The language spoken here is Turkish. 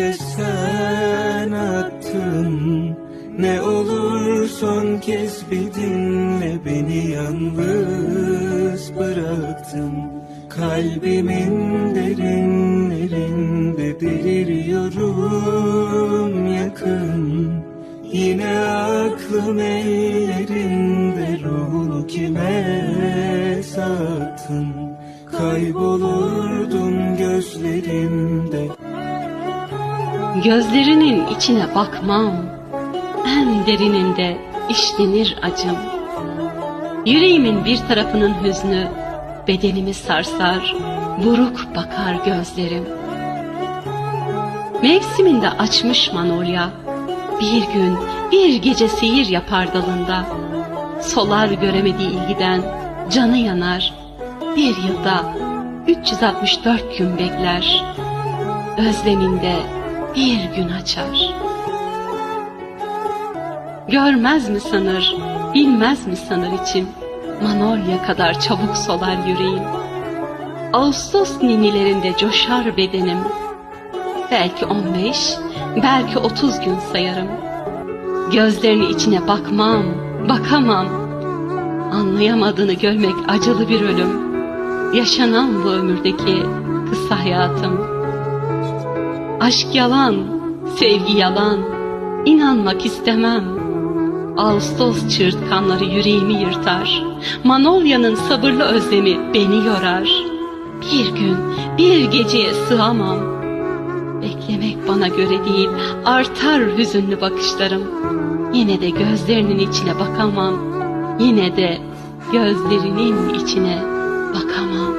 kez sen attın. Ne olur son kez bir dinle beni yalnız bıraktın. Kalbimin derinlerinde deliriyorum yakın. Yine aklım ellerinde ruhunu kime sattın? Kaybolurdum gözlerimde Gözlerinin içine bakmam, en derininde işlenir acım. Yüreğimin bir tarafının hüznü, bedenimi sarsar, buruk bakar gözlerim. Mevsiminde açmış manolya, bir gün bir gece seyir yapar dalında. Solar göremediği ilgiden canı yanar, bir yılda 364 gün bekler. Özleminde bir gün açar. Görmez mi sanır, bilmez mi sanır içim, Manolya kadar çabuk solar yüreğim. Ağustos ninilerinde coşar bedenim, Belki on beş, belki otuz gün sayarım. Gözlerinin içine bakmam, bakamam. Anlayamadığını görmek acılı bir ölüm. Yaşanan bu ömürdeki kısa hayatım. Aşk yalan, sevgi yalan, inanmak istemem. Ağustos çığırtkanları yüreğimi yırtar. Manolya'nın sabırlı özlemi beni yorar. Bir gün, bir geceye sığamam. Beklemek bana göre değil, artar hüzünlü bakışlarım. Yine de gözlerinin içine bakamam. Yine de gözlerinin içine bakamam.